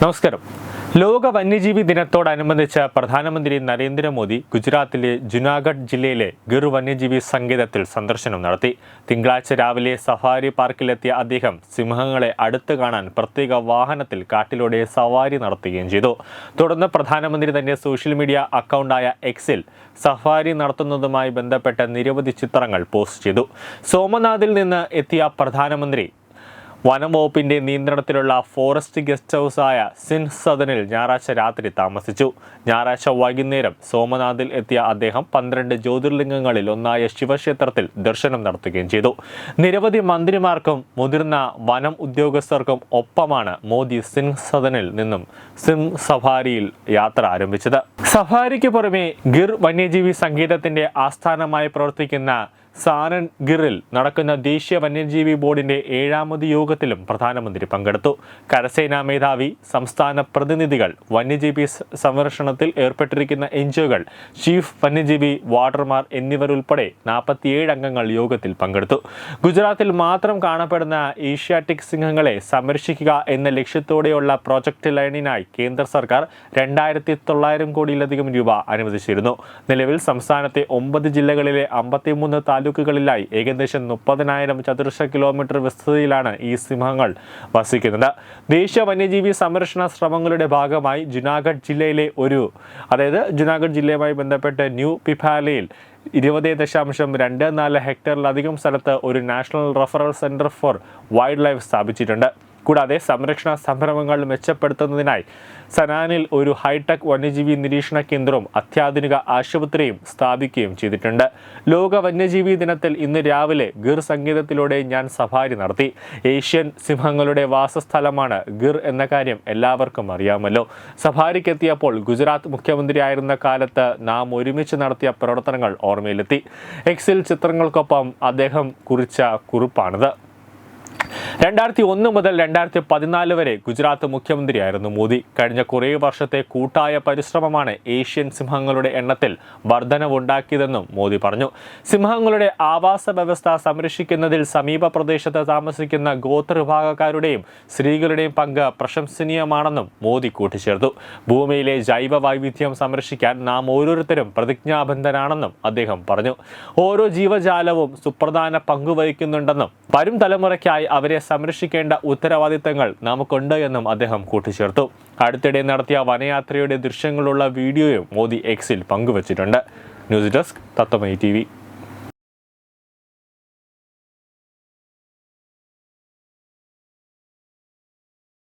നമസ്കാരം. ലോക വന്യജീവി ദിനത്തോടനുബന്ധിച്ച് പ്രധാനമന്ത്രി നരേന്ദ്രമോദി ഗുജറാത്തിലെ ജുനാഗഡ് ജില്ലയിലെ ഗിർ വന്യജീവി സങ്കേതത്തിൽ സന്ദർശനം നടത്തി. തിങ്കളാഴ്ച രാവിലെ സഫാരി പാർക്കിലെത്തിയ അദ്ദേഹം സിംഹങ്ങളെ അടുത്ത് കാണാൻ പ്രത്യേക വാഹനത്തിൽ കാട്ടിലൂടെ സവാരി നടത്തുകയും ചെയ്തു. തുടർന്ന് പ്രധാനമന്ത്രി തന്റെ സോഷ്യൽ മീഡിയ അക്കൗണ്ടായ എക്സിൽ സഫാരി നടത്തുന്നതുമായി ബന്ധപ്പെട്ട നിരവധി ചിത്രങ്ങൾ പോസ്റ്റ് ചെയ്തു. സോമനാഥിൽ നിന്ന് എത്തിയ പ്രധാനമന്ത്രി വനം വകുപ്പിന്റെ നിയന്ത്രണത്തിലുള്ള ഫോറസ്റ്റ് ഗസ്റ്റ് ഹൗസായ സിൻ സദനിൽ ഞായറാഴ്ച രാത്രി താമസിച്ചു. ഞായറാഴ്ച വൈകുന്നേരം സോമനാഥിൽ എത്തിയ അദ്ദേഹം പന്ത്രണ്ട് ജ്യോതിർലിംഗങ്ങളിൽ ഒന്നായ ശിവക്ഷേത്രത്തിൽ ദർശനം നടത്തുകയും ചെയ്തു. നിരവധി മന്ത്രിമാർക്കും മുതിർന്ന വനം ഉദ്യോഗസ്ഥർക്കും ഒപ്പമാണ് മോദി സിംഗ് സദനിൽ നിന്നും സിം സഫാരിയിൽ യാത്ര ആരംഭിച്ചത്. സഫാരിക്ക് പുറമെ ഗിർ വന്യജീവി സംഗീതത്തിന്റെ ആസ്ഥാനമായി പ്രവർത്തിക്കുന്ന സാനൻ ഗിറിൽ നടക്കുന്ന ദേശീയ വന്യജീവി ബോർഡിന്റെ ഏഴാമത് യോഗത്തിലും പ്രധാനമന്ത്രി പങ്കെടുത്തു. കരസേനാ മേധാവി സംസ്ഥാന പ്രതിനിധികൾ വന്യജീവി സംരക്ഷണത്തിൽ ഏർപ്പെട്ടിരിക്കുന്ന എൻജിഒകൾ ചീഫ് വന്യജീവി വാർഡർമാർ എന്നിവരുൾപ്പെടെ നാൽപ്പത്തിയേഴ് അംഗങ്ങൾ യോഗത്തിൽ പങ്കെടുത്തു. ഗുജറാത്തിൽ മാത്രം കാണപ്പെടുന്ന ഏഷ്യാറ്റിക് സിംഹങ്ങളെ സംരക്ഷിക്കുക എന്ന ലക്ഷ്യത്തോടെയുള്ള പ്രോജക്റ്റ് ലൈനിനായി കേന്ദ്ര സർക്കാർ രണ്ടായിരത്തി തൊള്ളായിരം കോടിയിലധികം രൂപ അനുവദിച്ചിരുന്നു. നിലവിൽ സംസ്ഥാനത്തെ ഒമ്പത് ജില്ലകളിലെ അമ്പത്തിമൂന്ന് താലൂക്കുകളിലായി ഏകദേശം മുപ്പതിനായിരം ചതുരശ്ര കിലോമീറ്റർ വിസ്തൃതിയിലാണ് ഈ സിംഹങ്ങൾ വസിക്കുന്നത്. ദേശീയ വന്യജീവി സംരക്ഷണ ശ്രമങ്ങളുടെ ഭാഗമായി ജുനാഗഡ് ജില്ലയിലെ ഒരു അതായത് ജുനാഗഡ് ജില്ലയുമായി ബന്ധപ്പെട്ട് ന്യൂ പിഫാലയിൽ ഇരുപത് ദശാംശം രണ്ട് നാല് ഹെക്ടറിലധികം സ്ഥലത്ത് ഒരു national referral centre for wildlife സ്ഥാപിച്ചിട്ടുണ്ട്. കൂടാതെ സംരക്ഷണ സംരംഭങ്ങൾ മെച്ചപ്പെടുത്തുന്നതിനായി സനാനിൽ ഒരു ഹൈടെക് വന്യജീവി നിരീക്ഷണ കേന്ദ്രവും അത്യാധുനിക ആശുപത്രിയും സ്ഥാപിക്കുകയും ചെയ്തിട്ടുണ്ട്. ലോക വന്യജീവി ദിനത്തിൽ ഇന്ന് രാവിലെ ഗിർ സംഗീതത്തിലൂടെ ഞാൻ സഫാരി നടത്തി. ഏഷ്യൻ സിംഹങ്ങളുടെ വാസസ്ഥലമാണ് ഗിർ എന്ന കാര്യം എല്ലാവർക്കും അറിയാമല്ലോ. സഫാരിക്കെത്തിയപ്പോൾ ഗുജറാത്ത് മുഖ്യമന്ത്രിയായിരുന്ന കാലത്ത് നാം ഒരുമിച്ച് നടത്തിയ പ്രവർത്തനങ്ങൾ ഓർമ്മയിലെത്തി. എക്സിൽ ചിത്രങ്ങൾക്കൊപ്പം അദ്ദേഹം കുറിച്ച കുറിപ്പാണിത്. രണ്ടായിരത്തി ഒന്ന് മുതൽ രണ്ടായിരത്തി പതിനാല് വരെ ഗുജറാത്ത് മുഖ്യമന്ത്രിയായിരുന്നു മോദി. കഴിഞ്ഞ കുറേ വർഷത്തെ കൂട്ടായ പരിശ്രമമാണ് ഏഷ്യൻ സിംഹങ്ങളുടെ എണ്ണത്തിൽ വർധനവുണ്ടാക്കിയതെന്നും മോദി പറഞ്ഞു. സിംഹങ്ങളുടെ ആവാസ വ്യവസ്ഥ സംരക്ഷിക്കുന്നതിൽ സമീപ പ്രദേശത്ത് താമസിക്കുന്ന ഗോത്ര വിഭാഗക്കാരുടെയും സ്ത്രീകളുടെയും പങ്ക് പ്രശംസനീയമാണെന്നും മോദി കൂട്ടിച്ചേർത്തു. ഭൂമിയിലെ ജൈവ വൈവിധ്യം സംരക്ഷിക്കാൻ നാം ഓരോരുത്തരും പ്രതിജ്ഞാബദ്ധരാണെന്നും അദ്ദേഹം പറഞ്ഞു. ഓരോ ജീവജാലവും സുപ്രധാന പങ്ക് വഹിക്കുന്നുണ്ടെന്നും വരും തലമുറയ്ക്കായി അവരെ സംരക്ഷിക്കേണ്ട ഉത്തരവാദിത്തങ്ങൾ നമുക്കുണ്ട് എന്നും അദ്ദേഹം കൂട്ടിച്ചേർത്തു. അടുത്തിടെ നടത്തിയ വനയാത്രയുടെ ദൃശ്യങ്ങളുള്ള വീഡിയോയും മോദി എക്സിൽ പങ്കുവച്ചിട്ടുണ്ട്. News desk തത്തമൈ T